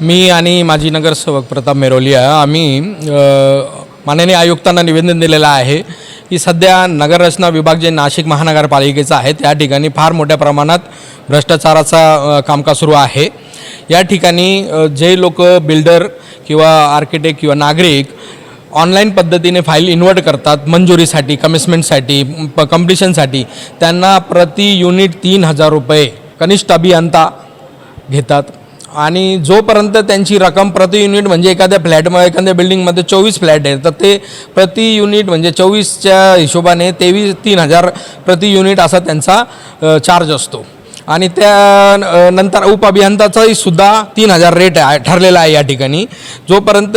मी आणि माजी नगरसेवक प्रताप मेरोलिया आम्ही माननीय आयुक्तांना निवेदन दिलेलं आहे की सध्या नगररचना विभाग जे नाशिक महानगरपालिकेचा आहे त्या ठिकाणी फार मोठ्या प्रमाणात भ्रष्टाचाराचा कामकाज सुरू आहे. या ठिकाणी जे लोक बिल्डर किंवा आर्किटेक्ट किंवा नागरिक ऑनलाईन पद्धतीने फाईल इन्व्हर्ट करतात मंजुरीसाठी कमिसमेंटसाठी प कम्प्लिशनसाठी त्यांना प्रति युनिट तीन हजार रुपये कनिष्ठ अभियंता घेतात. आणि जोपर्यंत त्यांची रक्कम प्रति युनिट म्हणजे एखाद्या फ्लॅटमध्ये एखाद्या बिल्डिंगमध्ये चोवीस फ्लॅट आहे तर ते प्रति युनिट म्हणजे चोवीसच्या हिशोबाने तेवीस तीन हजार प्रति युनिट असा त्यांचा चार्ज असतो. आणि त्या नंतर उपअभियंताचाही सुद्धा तीन हजार रेट आहे ठरलेला आहे या ठिकाणी. जोपर्यंत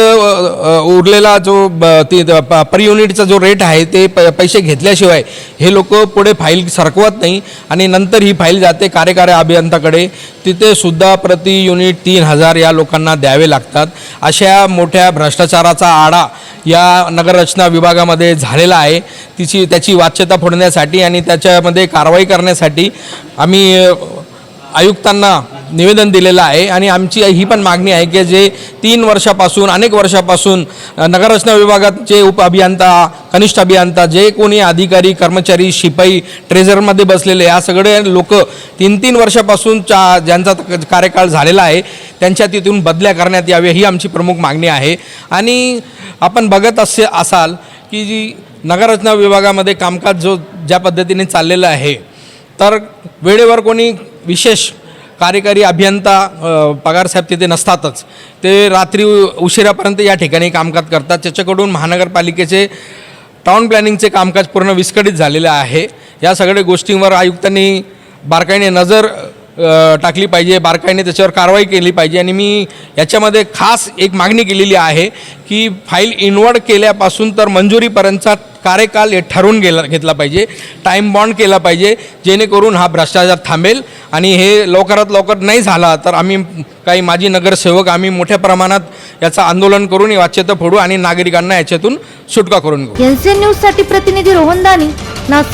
उरलेला जो ब- ती प- पर युनिटचा जो रेट आहे ते प पैसे घेतल्याशिवाय हे लोक पुढे फाईल सरकवत नाही. आणि नंतर ही फाईल जाते कार्यकारी अभियंताकडे. तिथे सुद्धा प्रति युनिट तीन हजार या लोकांना द्यावे लागतात. अशा मोठ्या भ्रष्टाचाराचा आडा या नगररचना विभागामध्ये झालेला आहे. तिची त्याची वाच्यता फोडण्यासाठी आणि त्याच्यामध्ये कारवाई करण्यासाठी आम्ही आयुक्तांना निवेदन दिलेलं आहे आणि आमची ही पण मागणी आहे की जे तीन वर्षापासून अनेक वर्षापासून नगररचना विभागाचे उप अभियंता कनिष्ठ अभियंता जे कोणी अधिकारी कर्मचारी शिपाई ट्रेझरमध्ये बसलेले या सगळे लोक तीन तीन वर्षापासून चा ज्यांचा कार्यकाळ झालेला आहे त्यांच्या तिथून बदल्या करण्यात यावे ही आमची प्रमुख मागणी आहे. आणि आपण बघत असे असाल की जी नगररचना विभागामध्ये कामकाज जो ज्या पद्धतीने चाललेलं आहे तर वेळेवर कोणी विशेष कार्यकारी अभियंता पगारसाहेब तिथे नसतातच. ते रात्री उशिरापर्यंत या ठिकाणी कामकाज करतात. त्याच्याकडून महानगरपालिकेचे टाउन प्लॅनिंगचे कामकाज पूर्ण विस्कळीत झालेलं आहे. या सगळ्या गोष्टींवर आयुक्तांनी बारकाईने नजर टाकली पाहिजे बारकाईने त्याच्यावर कारवाई केली पाहिजे. आणि मी याच्यामध्ये खास एक मागणी केलेली आहे की फाईल इनवर्ड केल्यापासून तर मंजुरीपर्यंतचा कार्यकाल हे ठरवून गेला घेतला पाहिजे. टाईम बॉन्ड केला पाहिजे जेणेकरून हा भ्रष्टाचार थांबेल. आणि हे लवकरात लवकर नाही झाला तर आम्ही काही माजी नगरसेवक आम्ही मोठ्या प्रमाणात याचं आंदोलन करून ही वाच्यता फोडू आणि नागरिकांना याच्यातून सुटका करून घेऊ. एनसीएन न्यूजसाठी प्रतिनिधी रोहन दानी नाशिक.